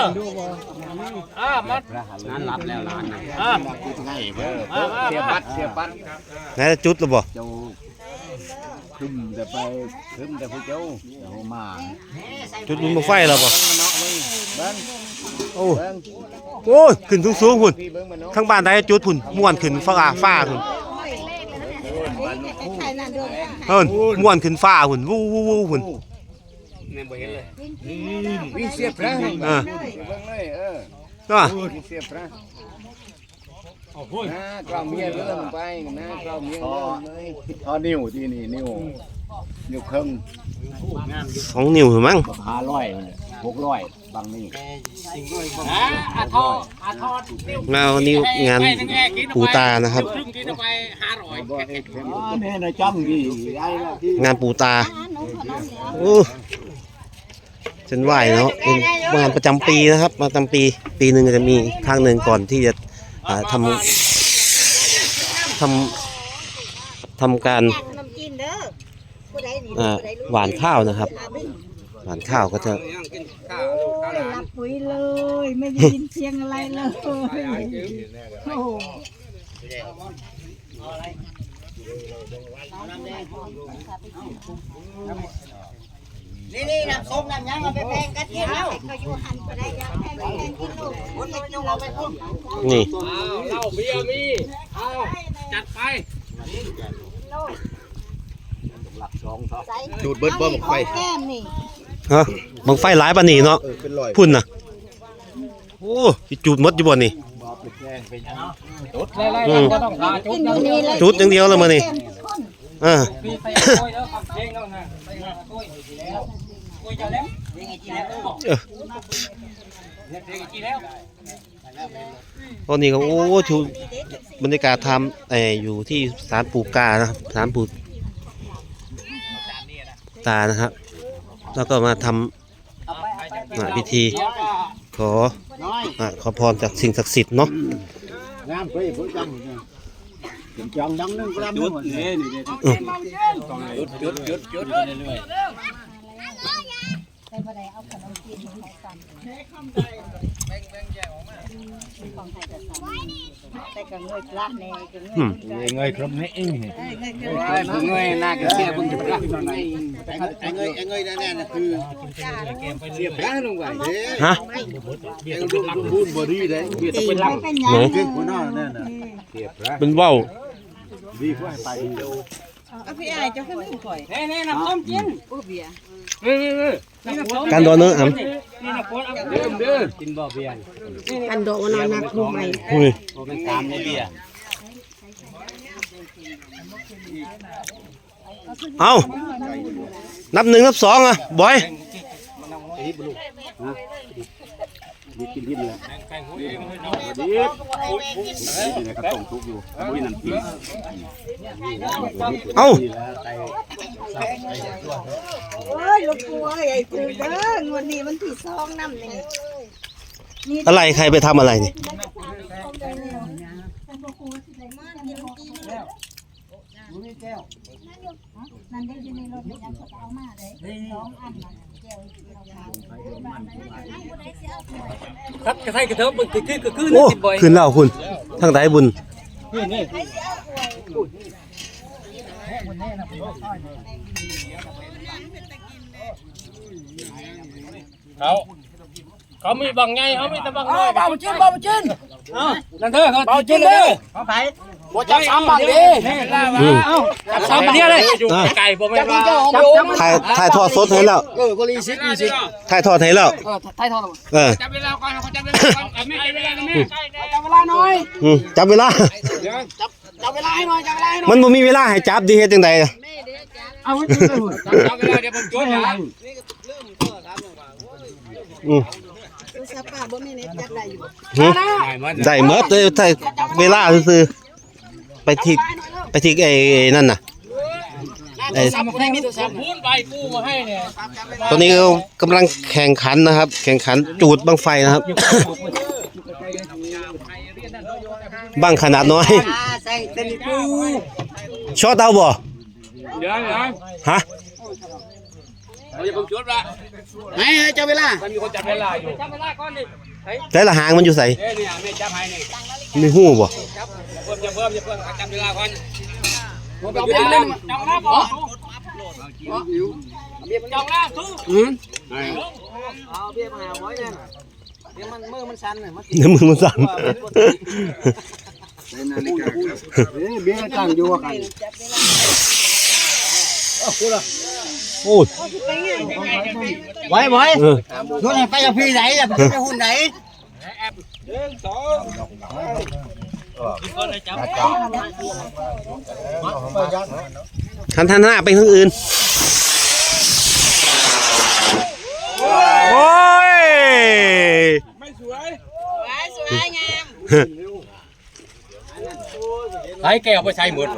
ออ่ามาร้านรับแล้วร้านนะอ่าให้เพิ่มอ่ามาเสียบัตรเสียบัตรไหนจะจุดหรือบ่เจ้าคึมแต่ไปคึมแต่ผู้เจ้าเจ้ามาจุดบุญบังไฟแล้วบ่เบิ้งเนาโอ้โอ้ยขึ้นสูงๆพุ่นพี่นข้างบ้านได้จุดพุ่นม่วนขึ้นฟ้าฟ้าพุ่นเอิ้นม่วนขึ้นฟ้าพุ่นวู้วู้วู้พุ่น วิ่งเสียบพระเออเบิ้งเลยเออก็วิ่งเสียบพระนะกล้าวเมียเลื่อนไปนะกล้าวเมียเลื่อนเลยพอนิ้วที่นี่นิ้วนิ้วครึ่งสองนิ้วมั้งห้าร้อยหกร้อยบางนี่อ่าอาทออาทอนิ้วมาวันนี้งานปูตานะครับ ครึ่งกินไปห้าร้อยอ๋อเนี่ยนะจ้องดีไอ้ละที่งานปูตาโอ้ เส้นไหวเนาะเป็นงานประจำปีนะครับประจำปีปีหนึ่งก็จะมีครั้งหนึ่งก่อนที่จะอ่าทำทำทำการขนมจีนเด้อผู้ใดนี่อ่าผู้ใดรู้หวานข้าวนะครับ หวานข้าวก็จะโอ้ยรับปุ๋ยเลย ไม่ได้ยินเสียงอะไรเลยโอ้โห นี่นี่น้ำส้มน้ำยังเอาไปแพงกันกินแล้วก็อยู่หันไปได้ยังแพงแพงกินลูกคนเราจงเอาไปพุ่มนี่อ้าวเหล้าเบียร์มีเอาจัดไปดูดเบิดบิ้งไปแก้มนี่ฮะบังไฟหลายปานนี้เนาะเออเป็นร้อยพุ่นน่ะโอ้จุดมดอยู่บ่นี่จุดไล่ๆกันก็ต้องหาจุดกินอยู่นี่เลยจุดอย่างเดียวเลยมื้อนี้ เออมีใส่กยแล้วคำเพลงแล้วนะใส่กยแล้วกล้วยจะแล้วยังไงจีแล้วบอกเออยังไงจีแล้วตอนนี้ก็โอ้ชูบรรยากาศทำเอออยู่ที่ศาลปู่กานะครับศาลปู่ตานะครับ แล้วก็มาทำอ่าพิธีขอขอพรจากสิ่งศักดิ์สิทธิ์เนาะ งามไปผู้จังถึงจังดังนึงกรัมนึงนี่นี่อืมจุดจุดจุดแต่บ่ได้เอาขนมจีนของกันของไทยจะทำแต่ก็เงยปลาแน่ก็เงยอืมเงยครับนี่เองเงยเงยเงยหน้ากระเสียบึงจะพระไอ้เงยไอ้เงยแน่ๆน่ะคือเสียพระลงไปเด้ฮะไอ้ลูกพูดบ่ดีเด้เบียดเป็นลังเป็นยังไหนเก่งกว่าน้าแน่น่ะเสียพระเป็นว่าวดีกว่าไปเร็วเอาพี่อายเจ้าขึ้นข่อยเน่เน่น้ำส้มกินโอ้เบียร์เฮ้ยเฮ้ยนี่น้ำส้มการโดนเนื้ออะนี่น้ำส้มเดิมเดิมกินบ่เบียร์อันโดนอนนักดูใหม่อุ้ยเป็นสามในเบียร์เอานับหนึ่งนับสองอะบอย ดีกินดิ้นแล้วดีนี่ก็ต้องทุกอยู่มีน้ำจิ้มเอาโอ้ยลูกปัวใหญ่จืดเด้องวดนี้มันที่ซองน้ำนี่อะไรใครไปทำอะไรนี่ นั่นได้อยู่ในรถยังเขาเอามาเลยสองอันน่ะแก้วครับกระไทกระเทิบมันคือคือคือโอ้ติดบ่อยขึ้นแล้วคุณทางไหนบุญเขาเขามีบางไงเขามีแต่บางน้อยเบาจิ้นเบาจิ้นนั่นเถอะเขาเบาจิ้นเลยเขาไป บ่จับซ้ำบังดิอืม จับซ้ำบังเลยอยู่ไก่บ่แม่นว่าถ่ายถ่ายทอดสดให้แล้วเออก็รีซิกรีซิกถ่ายทอดให้แล้วเออไทยทอดเออจับเวลาก่อนเขาจับเวลาก่อนไม่จับเวลานะแม่จับเวลาหน่อยอืมจับเวลา จับเวลาให้หน่อยจับเวลาให้หน่อยมันบ่มีเวลาให้จับดีเฮ็ดจังไดอะเอาไว้จับจับเวลาเดี๋ยวผมจดนะอืมดูสปาบ่มีเน็ตจับได้อยู่หึได้หมดเลยถ่ายเวลาซื่อๆ ไปที่ไปที่ไอ้นั่นน่ะไอ้ซ้ำคนนี้ตัวซ้ำพูนใบกู้มาให้เนี่ยตอนนี้กำลังแข่งขันนะครับ แข่งขันจูดบังไฟนะครับ บังขนาดน้อยใส่เป็นปูช็อตเอาบ่เดี๋ยวเดี๋ยวฮะอย่าเพิ่งจุดละให้ให้เจ้าเวลามันมีคนจับเวลาอยู่จับเวลาก่อนดิใช้ละหางมันอยู่ใส่เอ้ยเนี่ยไม่จับให้นี่มีหู้บ่เพิ่มจะเพิ่มจะเพิ่มจับเวลาก่อนเอาเบี้ยเล่นจับแล้วบ่จับแล้วทุกอืมเอาเบี้ยมาหาไว้เนี่ยเดี๋ยวมันมือมันสั่นเลยมันเดี๋ยวมือมันสั่นเบี้ยตั้งอยู่ว่ากันโอ้ยไว้ไว้เออรถไปกับพี่ไหนอะไปหุ่นไหน ทันทันหน้าไปทางอื่น โอ้ย ไม่สวยสวยงามใช้แก้วไปใช้หมด